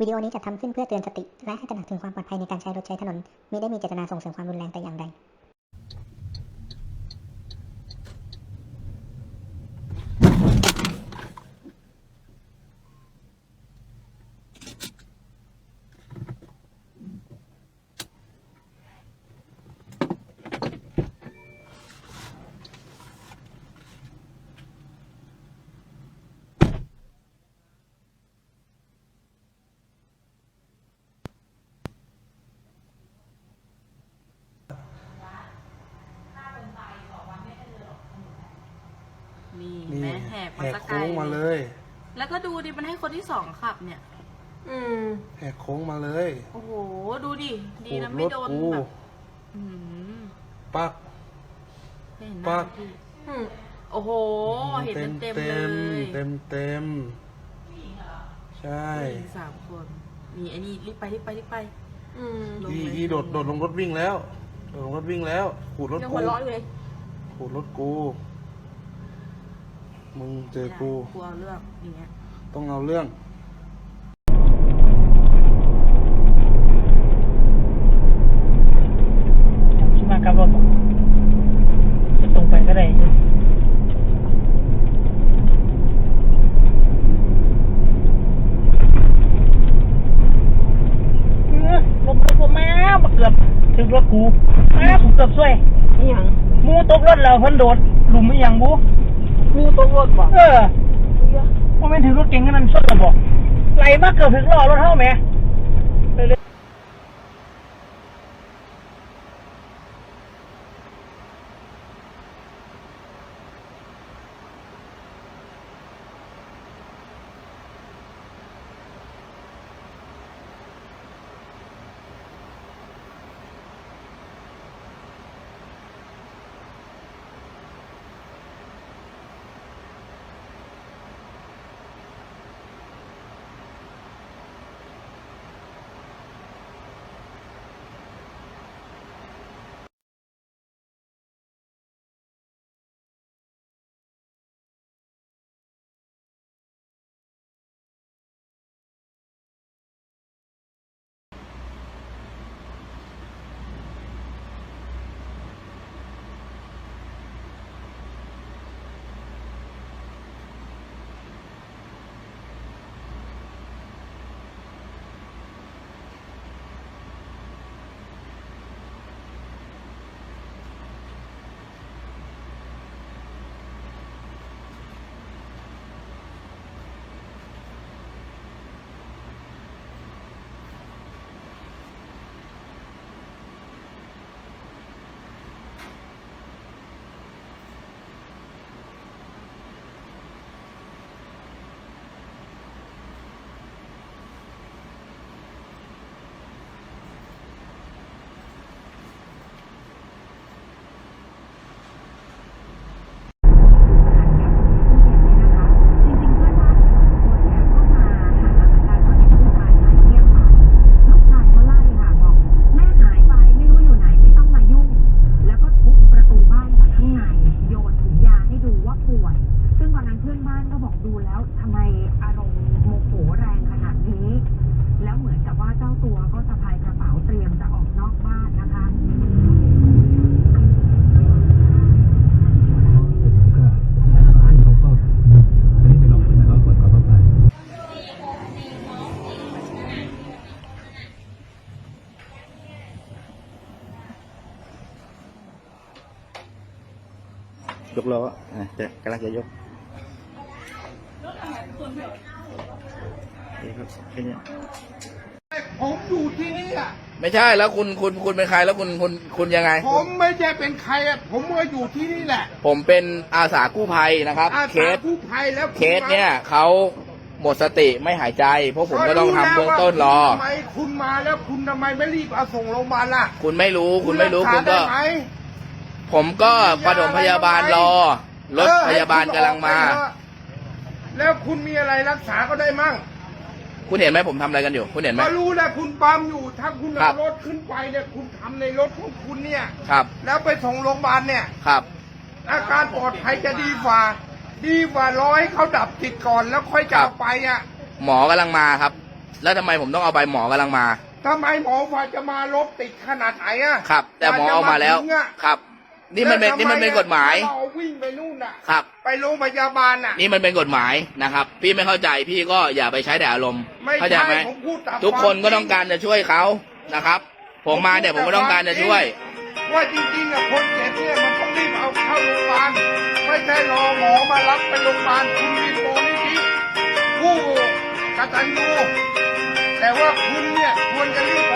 วิดีโอนี้จัดทำขึ้นเพื่อเตือนสติ และให้ตระหนักถึงความปลอดภัยในการใช้รถใช้ถนนไม่ได้มีเจตนาส่งเสริมความรุนแรงแต่อย่างใด นี่ นี่ แม่แหกมาแหกสักไกลโค้งมาเลย แล้วก็ดูดิมันให้คนที่สองขับเนี่ย อืม แหกโค้งมาเลยโอ้โห ดูดิ ดีนะขูไม่รถโดนกูแบบอืมปักเห็นหปั๊น้ากพี่อืม โอ้โห เห็นเต็มเต็มๆเลย เต็มเต็มใช่ผู้หญิงสามคนนี่ไอ้นี่รีบไปรีบไปรีบไปอืมลงอีเลยอีโดดโดดลงรถวิ่งแล้วโดดลงรถวิ่งแล้วขูดรถยังกูหัวเร้อนอยู่เลยขูดรถกู มึงเจอกู กลัวเรื่องอย่างเงี้ย ต้องเอาเรื่องขี่มากลับรถบอกจะตรงไปก็ได้เออลงไปพวกแม่มาเกือบถึงรถกูแม่กูเกือบช่วยอหย่างหมูตกรถแล้วเพิ่นโดดหลุมไม่ยังบู งูตัวรถบ่เออว่าแม่นถึงรถเก่งขนาดนั้นชนแล้วบอกไหลมาเกือบถึงล้อรถเท่าแม่ ยกล้ออะจะกำลังจะยกนี่ครับแค่เนี้ยผมอยู่ที่นี่อะ ไม่ใช่แล้วคุณคุณคุณเป็นใครแล้วคุณคุณคุณยังไง ผมไม่ใช่เป็นใครอะ ผมก็อยู่ที่นี่แหละ ผมเป็นอาสากู้ภัยนะครับ อาเคสาสผู้ภัยแล้วเคสเนี่ยเขาหมดสติไม่หายใจเพราะผมก็ต้องทำเบื้องต้นรอ ทำไมคุณมาแล้วคุณทำไมไม่รีบเอาส่งโรงพยาบาลล่ะคุณไม่รู้คุณไม่รู้รัคุษาณก็ได้ไหม ผมก็ปฐมพยาบาลรอ รถเออพยาบาลกำลังมาให้คุณออกไปเถอะแล้วคุณมีอะไรรักษาก็ได้มั่งคุณเห็นไหมผมทำอะไรกันอยู่ คุณเห็นไหม ก็รู้แล้วคุณปั๊มอยู่ ถ้าคุณครัเอาบ รถขึ้นไปเนี่ยคุณทำในรถของคุณเนี่ย ครับ แล้วไปส่งโรงพยาบาลเนี่ย ครับ อาการปลอดภัยจะดีกว่า ดีกว่าร้อยเขาดับติดก่อนแล้วค่อยจะเอาไปอะหมอกำลังมาครับ แล้วทำไมผมต้องเอาใบหมอกำลังมา ทำไมหมอว่าจะมารถติดขนาดไหนอะครับ แต่หมอเอามาแล้วกจะถึงอะครับ นี่มันเป็นแล้วทำไนี่มันเป็นกฎหมาย เราวิ่งไปนู่นอะครับ ไปโรงพยาบาลอะนี่มันเป็นกฎหมายนะครับ พี่ไม่เข้าใจพี่ก็อย่าไปใช้แต่อารมณ์ไม่เข้าใจใช่ไหมผมพูดตามทุกคนวามก็ต้องการจะช่วยเขานะครับ ผมมาเนี่ยผมก็ต้องการจะช่วย ว่าจริงๆอะคนเจ็บเนี่ยมันต้องรีบเอาเข้าโรงพยาบาลไม่ใช่รอหมอมารับไปโรงพยาบาลคุณมีโปรนิธิผู้กตัญญูแต่ว่าคุณเนี่ยควรจะรีบเอ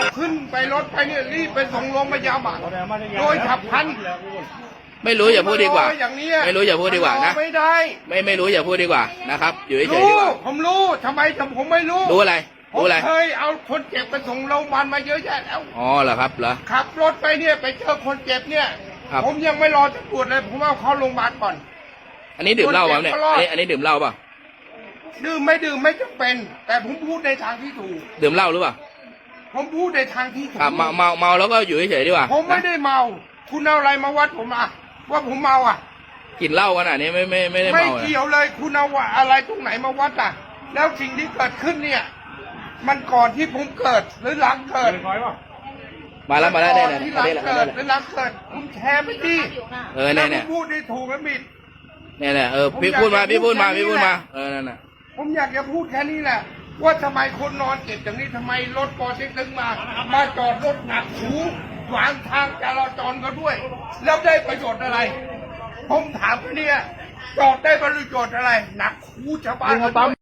าขึ้น ไปรถไปเนี่ยรีบไปส่งโรงพยาบาลโดยฉับพลันไม่รู้อย่าพูดดีกว่ามรออย่างเนี้ยไม่รู้อย่าพูดดีกว่านะรอไม่ได้ ไม่ไม่รู้อย่าพูดดีกว่านะครับ อยู่เฉยๆรู้ดีกว่าผมรู้ทำไมผมไม่รู้ รู้อะไรผมรู้อะไรเคยเอาคนเจ็บไปส่งโรงพยาบาลมาเยอะแยะแล้ว อ๋อเหรอครับเหรอ ขับรถไปเนี่ยไปเจอคนเจ็บเนี่ยครับผมยังไม่รอตำรวจเลยผมเอาเข้าโรงพยาบาลก่อน อันนี้ดื่มเหล้าเปล่าเนี่ยคนเจ็บก็รออัดนนี้อันนี้ดื่มเหล้าเปล่า ดื่มไม่ดื่มไม่จำเป็น แต่ผมพูดในทางที่ถูก ดื่มเหล้าหรือเปล่า ผมพูดในทางที่ถูกครับเมาเมาเมาแล้วก็อยู่เฉยๆดีกว่าผมไม่นะได้เมา คุณเอาอะไรมาวัดผมอะ ว่าผมเมาอะกินเหล้าขนาดนี้ไม่ไม่ไม่ได้ไม่เมาอะเกี่ยวเลย คุณเอาอะไรตรงไหนมาวัดอะ แล้วสิ่งที่เกิดขึ้นเนี่ย มันก่อนที่ผมเกิดหรือหลังเกิดมาแล้วมาแล้วเนี่ยก่อนเนี่ยที่หอันลังนี้แหละอันเกินี้ดแหละหรือหลังเกิด คุณแชร์ไปดิเออเนี่ยเนี่ยถ้าผมพูดได้ถูกและผิด เนี่ยเนี่ยเออพี่ผมอยากพูดมาจะพี่พูดมาพูดแค่พี่พูดนี้แหมาละเออนั่นน่ะผมอยากจะพูดแค่นี้แหละ ว่าทำไมคนนอนเจ็บอย่างนี้ทำไมรถปอเต็กตึงมา มาจอดรถหนักหูขวางทางจราจรก็ด้วย แล้วได้ประโยชน์อะไร ผมถามเนี่ยจอดได้ประโยชน์อะไร หนักหูชาวบ้านก็ด้วย